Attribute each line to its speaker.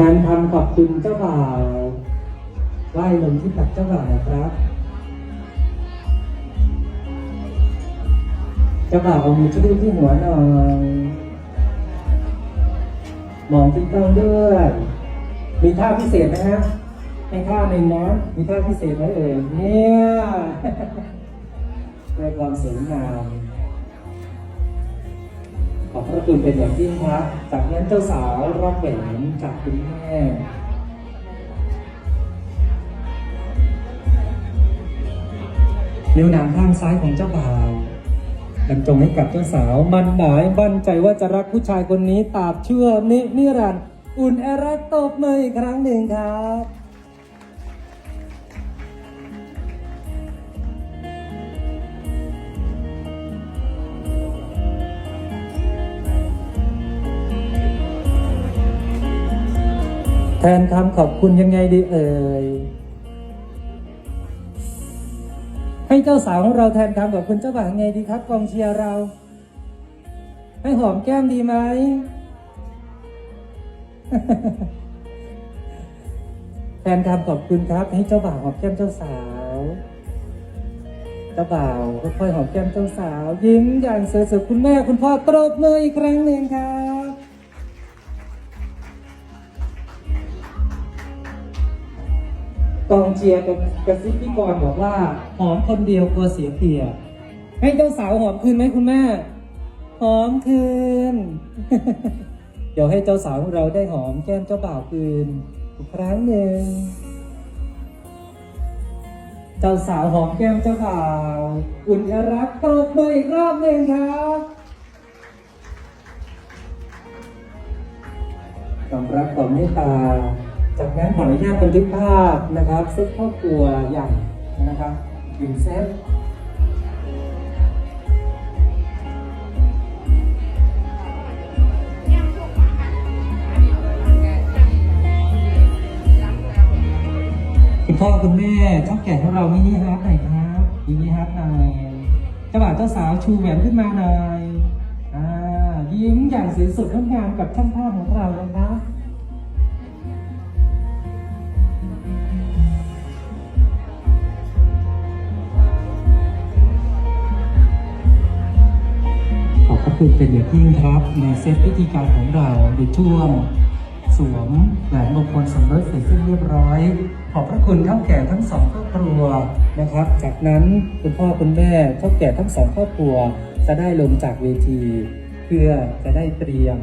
Speaker 1: การทำขอบคุณเจ้าบ่าวไหว้ลงที่ตักเจ้าบ่าวนะครับ เจ้าบ่าวเอามือชุบที่หัวหน่อยมองที่ต้องด้วยมีท่าพิเศษไหมฮะให้ท่าหนึ่งนะ มีท่าพิเศษไหมเอ่ยเนี่ยด้วยความสวยงาม อบพระคุณเป็นอย่างยิ่งครับ จากนั้นเจ้าสาวรับแหวนจากคุณแม่นิ้วนางข้างซ้ายของเจ้าบ่าวบรรจงให้กับเจ้าสาว มันหมายมั่นใจว่าจะรักผู้ชายคนนี้ตราบเชื่อนินิรันดร์อุ่นแอรักตบมืออีกครั้งหนึ่งครับ แทนคำขอบคุณยังไงดีเอ่ย ให้เจ้าสาวของเราแทนคำขอบคุณเจ้าบ่าวยังไงดีครับกองเชียร์เรา ให้หอมแก้มดีไหม แทนคำขอบคุณครับ ให้เจ้าบ่าวหอมแก้มเจ้าสาว เจ้าบ่าวค่อยๆหอมแก้มเจ้าสาว ยิ้มอย่างเสือๆคุณแม่คุณพ่อตบมืออีกครั้งหนึ่งครับ กองเชียร์กับกระซิบพี่กรณ์บอกว่าหอมคนเดียวกลัวเสียเปรียบให้เจ้าสาวหอมคืนไหมคุณแม่ หอมคืน เดี๋ยวให้เจ้าสาวของเราได้หอมแก้มเจ้าบ่าวคืนอีกครั้งหนึ่ง เจ้าสาวหอมแก้มเจ้าบ่าวอุ่นอรักตบมืออีกรอบหนึ่งครับความรักความเมตตา จากนั้นขออนุญาตบันทึกภาพนะครับเซตครอบครัวใหญ่นะครับหนึ่งเซตคุณพ่อคุณแม่เจ้าแก่ของเรามินิฮาร์ดหน่อยครับมินิฮาร์ดหน่อยเจ้าบ่าวเจ้าสาวชูแหวนขึ้นมาหน่อยอ่ายิ้มอย่างสวยสดงดงามกับช่างภาพของเรา คุณเป็นอย่างยิ่งครับ ในเซตพิธีการของเราในช่วง สวมแหวนมงคลสมรสเสร็จสิ้นเรียบร้อย ขอบพระคุณเท่าแก่ทั้งสองครอบครัวนะครับ จากนั้นคุณพ่อคุณแม่เท่าแก่ทั้งสองครอบครัว จะได้ลงจากเวที เพื่อจะได้เตรียม